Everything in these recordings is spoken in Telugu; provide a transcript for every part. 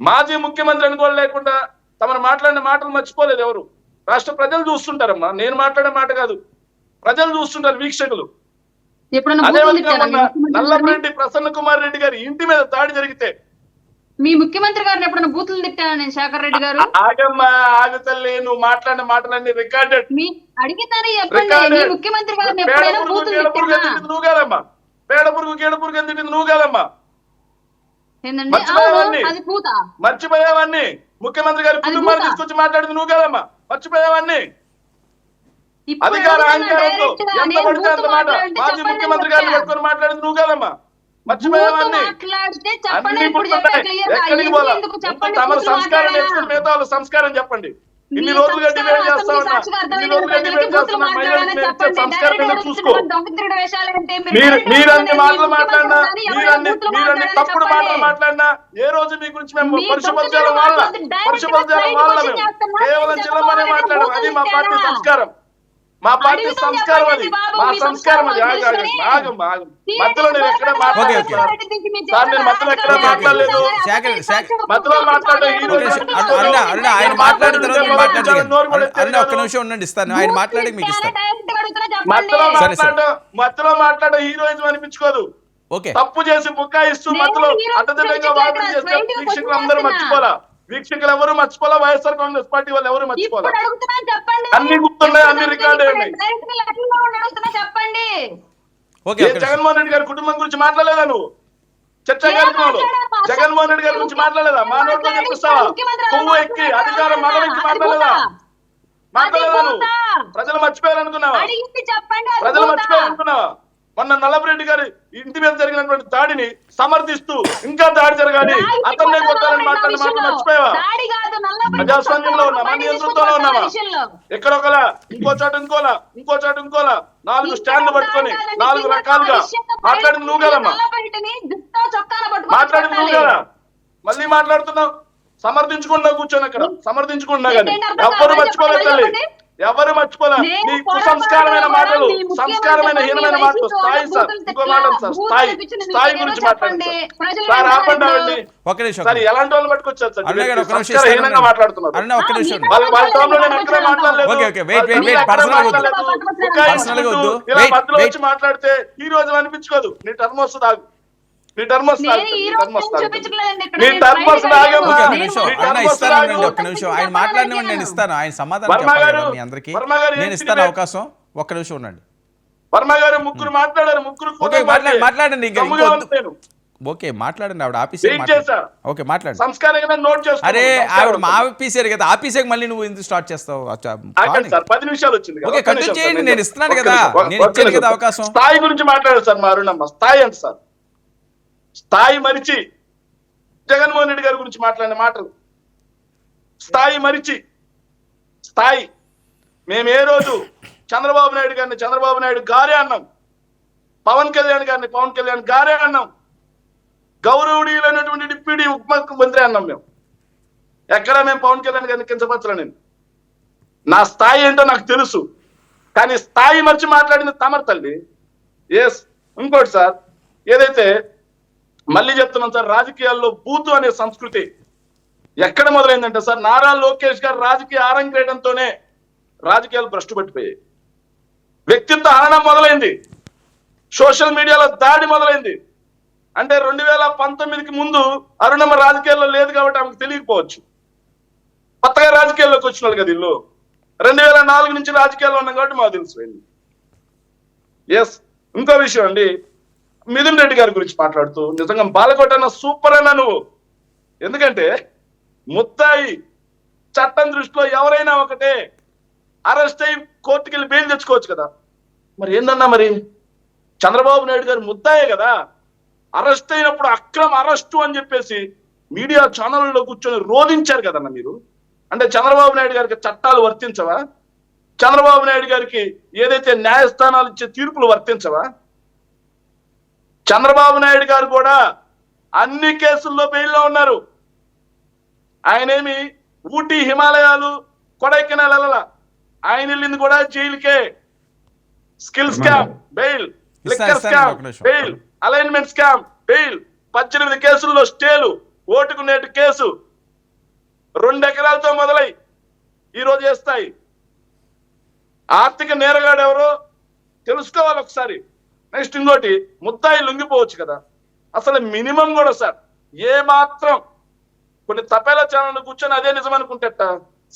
మాజీ ముఖ్యమంత్రి అని కూడా లేకుండా తమను మాట్లాడిన మాటలు మర్చిపోలేదు ఎవరు? రాష్ట్ర ప్రజలు చూస్తుంటారమ్మా. నేను మాట్లాడే మాట కాదు. ప్రజలు చూస్తుంటారు వీక్షకులు? నల్లపరెడ్డి ప్రసన్న కుమార్ రెడ్డి గారి ఇంటి మీద దాడి జరిగితే. మీ ముఖ్యమంత్రి గారిని ఎప్పుడన్నా బూతులు తిట్టానా నేను శేఖర్ రెడ్డి గారు? ఆగమ్మా ఆగుతల్లి నువ్వు మాట్లాడిన మాటలన్నీ రికార్డెడ్. మీ అడిగితానే చెప్పండి. ముఖ్యమంత్రి గారిని పేడ ఎప్పుడైనా బూతులు తిట్టానా నువ్వు కాదమ్మా. పేడ పురుగు గీడ పురుగు ఎందుకు నువ్వు కాదమ్మా. అది పూత మర్చిపోయావన్నీ ముఖ్యమంత్రి గారి కుటుంబాన్ని? తీసుకొచ్చి మాట్లాడింది నువ్వు కాదమ్మా. మర్చిపోయావన్నీ అధికార అహంకారంతో ఎంత పడితే అంత మాట. మాజీ ముఖ్యమంత్రి గారిని. పెట్టుకొని మాట్లాడింది నువ్వు కాదమ్మా. అన్ని. ఎక్కడికి పోలా చెప్పండి తమ సంస్కారం? నేర్చుకుని మిగతా సంస్కారం చెప్పండి. ఇన్ని రోజులుగా డిబేట్ మీరన్ని. మాటలు మాట్లాడినా మీరన్ని మీరన్ని తప్పుడు మాట్లాడినా ఏ రోజు మీ గురించి మేము తొమ్మిది వాళ్ళ మేము. కేవలం చిల్లమనే మాట్లాడడం అది మా పార్టీ? సంస్కారం. మా పార్టీ సంస్కారం అది. మా సంస్కారం అది. ఆగం ఆగం. మధ్యలో నేను ఎక్కడ మాట్లాడలేదు. సార్, నేను మధ్యలో ఎక్కడ మాట్లాడలేదు. మధ్యలో అరుణ, ఆయన మాట్లాడిన తర్వాత ఒక్క. నిమిషం ఉండండి ఇస్తాను. ఆయన మాట్లాడి మీకు ఇస్తాను. మధ్యలో సరే, సరే. మాట్లాడడం మధ్యలో మాట్లాడడం హీరోయిజం అనిపించుకోదు. ఓకే. తప్పు చేసి బుక్కాయిస్తూ మధ్యలో అడ్డదిడ్డంగా వాదన చేస్తే క్వశ్చన్ అందరూ. మర్చిపోలా వీక్షకులు ఎవరు మర్చిపోలా వైఎస్ఆర్ కాంగ్రెస్ పార్టీ వాళ్ళు ఎవరు మర్చిపోలా అన్ని గుర్తున్నాయి, అన్ని రికార్డ్ అయినాయి. చెప్పండి. జగన్మోహన్ రెడ్డి గారి కుటుంబం గురించి మాట్లాడలేదా నువ్వు చర్చా కార్యక్రమంలో? జగన్మోహన్ రెడ్డి గారి గురించి మాట్లాడలేదా మా నోట్లో ముఖ్యమంత్రి కొవ్వు ఎక్కి. అధికారం మగవెక్కి అది మాట్లాడలేదా. మాట్లాడలేదా నువ్వు. ప్రజలు మర్చిపోయారనుకున్నావా ప్రజలు. మర్చిపోయారనుకున్నావా మొన్న నల్లపురెడ్డి గారి ఇంటి మీద జరిగినటువంటి దాడిని సమర్థిస్తూ ఇంకా దాడి జరగాలి అతన్నే కొట్టాలని మాట్లాడిన మాట. మర్చిపోయావా ప్రజాస్వామ్యంలో ఉన్నా మన బండి నియంత్రణలో ఉన్నామా. ఎక్కడ ఒకలా ఇంకో చోట ఇంకోలా ఇంకో చోట ఇంకోలా నాలుగు స్టాండ్లు పట్టుకొని నాలుగు రకాలుగా మాట్లాడింది నువ్వు కదమ్మా మాట్లాడింది నువ్వు. కదా మళ్ళీ మాట్లాడుతున్నావు సమర్థించుకుంటున్నా కూర్చొని అక్కడ సమర్థించుకుంటున్నా కానీ కాదు, మర్చిపోలేదు తల్లి. ఎవరు మర్చిపోలే పొరపాటున కుసంస్కారమైన మాటలు మీ సంస్కారమైన హీనమైన మాటలు స్థాయి సార్ ఇంకో మాట సార్ స్థాయి స్థాయి గురించి. మాట్లాడండి సార్. ఆపండి నిమిషం సార్ ఎలాంటి వాళ్ళు పట్టుకొచ్చారు సార్? హీనంగా మాట్లాడుతున్నారు. నిమిషం మీ వాళ్ళ వాళ్ళ టైంలో నేను ఎక్కడ మాట్లాడలేదు. ఓకే, ఓకే, వద్దు. వద్దు. ఇలా మధ్యలో. వచ్చి మాట్లాడితే ఈ రోజు అనిపించుకోదు. నీ టర్మ్ వస్తుంది నీ టర్మ్ నీ టర్మ్ ఒక్క నిమిషం ఆయన మాట్లాడినవని నేను ఇస్తాను. ఆయన సమాధానం చెప్పాలి మీ అందరికీ? నేను ఇస్తాను? అవకాశం. ఒక్క నిమిషం ఉండండి. వర్మ గారు ముగ్గురు మాట్లాడారు ముగ్గురు ఓకే మాట్లాడండి ఇంకా. ఓకే మాట్లాడండి ఆవిడ ఆఫీస్. ఓకే మాట్లాడండి సంస్కారంగా నోట్ చేసుకో అరే ఆవిడ మా ఆఫీసర్ కదా ఆఫీసర్ మళ్ళీ నువ్వు ఎందుకు స్టార్ట్ చేస్తావు? పది నిమిషాలు వచ్చింది. ఓకే, నిమిషం చేయండి, నేను ఇస్తున్నాను కదా. నేను ఇచ్చాను. కదా అవకాశం. స్థాయి గురించి మాట్లాడారు సార్ మా అరుణమ్మ స్థాయి ఎంత సార్? స్థాయి మరిచి జగన్మోహన్ రెడ్డి గారి గురించి మాట్లాడిన మాటలు. స్థాయి మరిచి స్థాయి. మేము ఏ రోజు చంద్రబాబు నాయుడు గారిని చంద్రబాబు నాయుడు గారే అన్నాం. పవన్ కళ్యాణ్ గారిని పవన్ కళ్యాణ్ గారే అన్నాం. గౌరవుడీలైనటువంటి డిప్యూటీ ఉప మంత్రి అన్నాం మేము. ఎక్కడ మేము పవన్ కళ్యాణ్ గారిని కించపరచలే నేను. నా స్థాయి ఏంటో నాకు తెలుసు. కానీ స్థాయి మర్చి మాట్లాడిన తమర్ తల్లి. ఎస్ ఇంకోటి సార్ ఏదైతే మళ్ళీ చెప్తున్నాం సార్ రాజకీయాల్లో బూతు అనే సంస్కృతి ఎక్కడ మొదలైందంటే సార్ నారా లోకేష్ గారు రాజకీయ ఆరంగేయడంతోనే రాజకీయాలు భ్రష్టు పట్టిపోయాయి. వ్యక్తిత్వ హరణం మొదలైంది. సోషల్ మీడియాలో దాడి మొదలైంది. అంటే రెండు వేల పంతొమ్మిదికి ముందు అరుణమ్మ రాజకీయాల్లో లేదు కాబట్టి ఆమెకు తెలియకపోవచ్చు. కొత్తగా రాజకీయాల్లోకి వచ్చిన వాళ్ళు కదా ఇల్లు రెండు వేల నాలుగు నుంచి రాజకీయాల్లో ఉన్నాం కాబట్టి మాకు తెలిసిపోయింది ఎస్ ఇంకో విషయం అండి. మిథున్ రెడ్డి గారి గురించి మాట్లాడుతూ నిజంగా బాలకోట అన్న సూపర్ అన్న నువ్వు. ఎందుకంటే ముత్తాయి చట్టం దృష్టిలో ఎవరైనా ఒకటే అరెస్ట్ అయి కోర్టుకి వెళ్ళి బెయిల్ తెచ్చుకోవచ్చు కదా. మరి ఏందన్నా మరి? చంద్రబాబు నాయుడు గారు ముద్దాయే కదా. అరెస్ట్ అయినప్పుడు అక్రమ అరెస్టు అని చెప్పేసి మీడియా ఛానళ్ళలో కూర్చొని రోధించారు కదన్న మీరు? అంటే చంద్రబాబు నాయుడు గారికి చట్టాలు వర్తించవా? చంద్రబాబు నాయుడు గారికి ఏదైతే న్యాయస్థానాలు ఇచ్చే తీర్పులు వర్తించవా? చంద్రబాబు నాయుడు గారు కూడా అన్ని కేసుల్లో బెయిల్లో ఉన్నారు. ఆయనేమి ఊటీ హిమాలయాలు కొడైకెనాల్ వెళ్ళాల ఆయన వెళ్ళింది కూడా జైలుకే. Skill scam bail. Liquor scam. Bail. Alignment scam bail. పద్దెనిమిది కేసుల్లో స్టేలు ఓటుకు నేటు కేసు. రెండు ఎకరాలతో మొదలై ఈరోజు చేస్తాయి ఆర్థిక నేరగాడు ఎవరో తెలుసుకోవాలి ఒకసారి. నెక్స్ట్ ఇంకోటి ముద్దాయి లొంగిపోవచ్చు కదా. అసలు మినిమం కూడా సార్ ఏ మాత్రం కొన్ని తపేల ఛానల్ కూర్చొని అదే నిజం అనుకుంటేట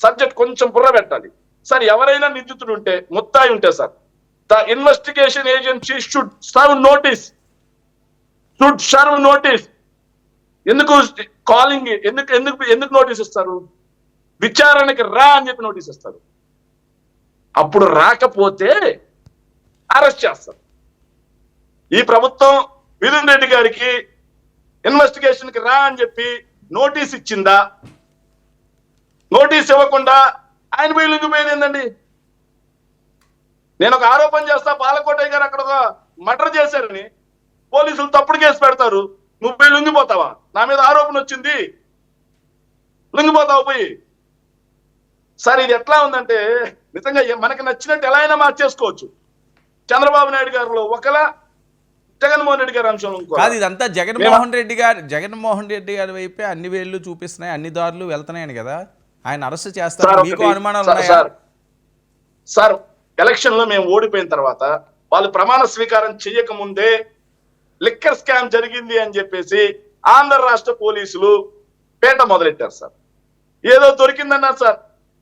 సబ్జెక్ట్ కొంచెం బుర్ర పెట్టాలి. సార్ ఎవరైనా నిందితుడు ఉంటే ముత్తాయి ఉంటే sir the investigation agency should serve notice. Should serve notice. ఎందుకు కాలింగ్ ఎందుకు ఎందుకు ఎందుకు నోటీస్ ఇస్తారు? విచారణకి రా అని చెప్పి నోటీస్ ఇస్తారు. అప్పుడు రాకపోతే అరెస్ట్ చేస్తారు. ఈ ప్రభుత్వం మిథున్ రెడ్డి గారికి ఇన్వెస్టిగేషన్కి రా అని చెప్పి నోటీస్ ఇచ్చిందా? నోటీస్ ఇవ్వకుండా ఆయన పోయి లొంగిపోయేది ఏందండి? నేను ఒక ఆరోపణ చేస్తా బాలకోటయ్య గారు అక్కడ ఒక మర్డర్ చేశారని. పోలీసులు తప్పుడు కేసు పెడతారు. నువ్వు పోయి లొంగిపోతావా? నా మీద ఆరోపణ వచ్చింది. లొంగిపోతావు పోయి. సార్ ఇది ఎట్లా ఉందంటే నిజంగా మనకి నచ్చినట్టు ఎలా అయినా మార్చేసుకోవచ్చు. చంద్రబాబు నాయుడు గారిలో ఒకలా జగన్మోహన్ రెడ్డి గారి అంశం కాదు ఇదంతా జగన్మోహన్ రెడ్డి గారు జగన్మోహన్ రెడ్డి గారి వైపే అన్ని వేళ్ళు చూపిస్తున్నాయి అన్ని దారులు వెళ్తున్నాయని కదా? ఆయన అరెస్ట్ చేస్తారు మీకు అనుమానాలు సార్- సార్ ఎలక్షన్లో మేము ఓడిపోయిన తర్వాత వాళ్ళు ప్రమాణ స్వీకారం చెయ్యక ముందే లిక్కర్ స్కామ్ జరిగింది అని చెప్పేసి ఆంధ్ర రాష్ట్ర పోలీసులు పేట మొదలెట్టారు సార్. ఏదో దొరికిందన్నారు సార్.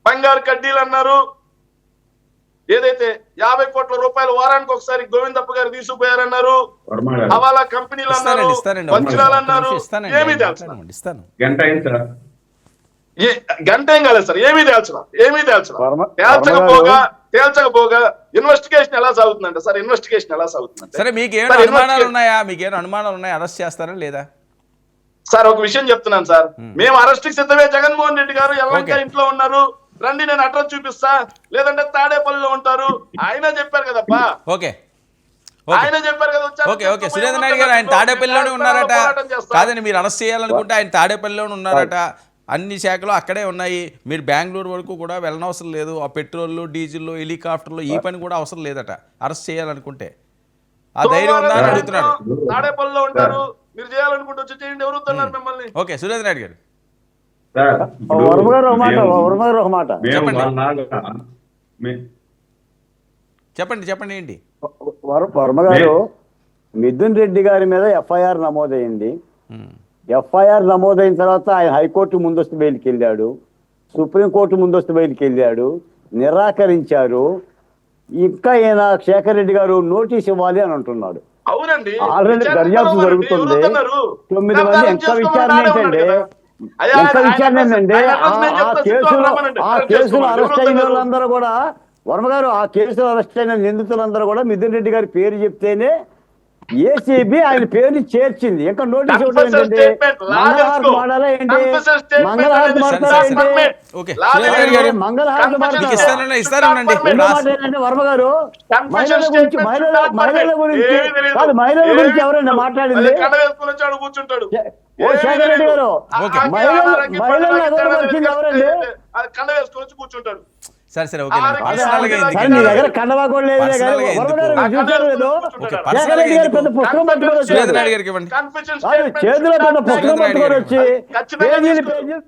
బంగారు కడ్డీలు అన్నారు ఏదైతే యాభై కోట్ల రూపాయలు వారానికి ఒకసారి గోవిందప్ప గారు తీసుకుపోయారన్నారు హవాలా కంపెనీలు అన్నారు ఇస్తానండి ఏమీ ఇస్తాను. గంట ఏ కాలేదు సార్ ఏమీ తేల్చడం ఏమీ తేల్చడం తేల్చకపోగా తేల్చకపోగా ఇన్వెస్టిగేషన్ ఎలా సాగుతుందంటే సార్? ఇన్వెస్టిగేషన్ ఎలా సాగుతుందంటే? సరే మీకేం సార్, అనుమానాలు ఉన్నాయా? మీకేం అనుమానాలు ఉన్నాయా? అరెస్ట్ చేస్తారా లేదా? సార్ ఒక విషయం చెప్తున్నాను సార్. మేము. అరెస్ట్కి సిద్ధమే జగన్మోహన్ రెడ్డి గారు ఓకే. ఇంట్లో ఉన్నారు. రండి నేను అడ్రస్ చూపిస్తా. లేదంటే తాడేపల్లిలో ఉంటారు. ఆయన చెప్పారు కదప్పా. ఓకే. ఓకే. ఆయన చెప్పారు కదా ఓకే ఓకే. సురేంద్ర నాయుడు గారు ఆయన తాడేపల్లిలోనే ఉన్నారట. కాదండి మీరు అరెస్ట్ చేయాలనుకుంటే ఆయన తాడేపల్లిలోనే ఉన్నారట. అన్ని శాఖలు అక్కడే ఉన్నాయి. మీరు బెంగళూరు వరకు కూడా వెళ్ళనవసరం లేదు. ఆ పెట్రోల్ డీజిల్ హెలికాప్టర్లు ఈ పని కూడా అవసరం లేదట. అరెస్ట్ చేయాలనుకుంటే. ఆ ధైర్యం ఉందా అడుగుతున్నాడు. తాడేపల్లిలో ఉంటారు. మీరు చేయాలనుకుంటే వచ్చి చేయండి. ఎవరు మిమ్మల్ని? ఓకే సురేంద్ర నాయుడు గారు. చెప్పండి. చెప్పండి చెప్పండి ఏంటి? వర్- వర్మ గారు మిథున్ రెడ్డి గారి మీద ఎఫ్ఐఆర్ నమోదైంది. ఎఫ్ఐఆర్ నమోదైన తర్వాత ఆయన హైకోర్టు ముందస్తు బెయిల్కి వెళ్ళాడు. సుప్రీంకోర్టు ముందస్తు బెయిల్కి వెళ్ళాడు. నిరాకరించారు. ఇంకా ఈయన శేఖర్ రెడ్డి గారు నోటీస్ ఇవ్వాలి అని అంటున్నాడు. అవునండి. ఆల్రెడీ దర్యాప్తు. జరుగుతుంది. తొమ్మిది మంది చేసుకోమని విచారణ నాడే ఆయన ఆ కేసులో అరెస్ట్ కేసులో అయిన? వాళ్ళందరూ కూడా వర్మ గారు ఆ కేసులో అరెస్ట్ అయిన నిందితులందరూ కూడా మిథున్ రెడ్డి గారి పేరు చెప్తేనే ఏసీబీ ఆయన పేరుని చేర్చింది. ఇంకా నోటీస్ ఏంటండి ఏంటి? ఏంటంటే వర్మ గారు మహిళల గురించి మహిళల. గురించి. కాదు మహిళల ఎవరైనా. మాట్లాడింది? ఓ శేఖర్ రెడ్డి. గారు, మహిళలను ఎవరండి? కండ వేసుకుని కూర్చుంటాడు సరే సరే ఓకే నీ దగ్గర కండవా కూడా లేదో చేతిలో పెద్ద పుస్తకం పట్టుకొని. వచ్చి పేజీలు. పేజీలు